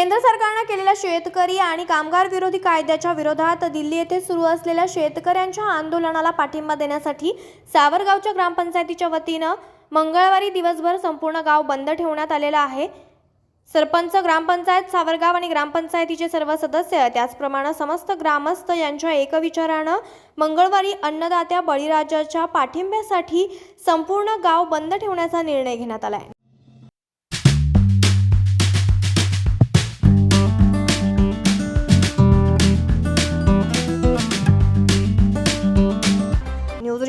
केंद्र सरकारनं केलेल्या शेतकरी आणि कामगार विरोधी कायद्याच्या विरोधात दिल्ली येथे सुरू असलेल्या शेतकऱ्यांच्या आंदोलनाला पाठिंबा देण्यासाठी सावरगावच्या ग्रामपंचायतीच्या वतीनं मंगळवारी दिवसभर संपूर्ण गाव बंद ठेवण्यात आलेलं आहे. सरपंच ग्रामपंचायत सावरगाव आणि ग्रामपंचायतीचे सर्व सदस्य त्याचप्रमाणे समस्त ग्रामस्थ यांच्या एकविचारानं मंगळवारी अन्नदात्या बळीराजाच्या पाठिंब्यासाठी संपूर्ण गाव बंद ठेवण्याचा निर्णय घेण्यात आला आहे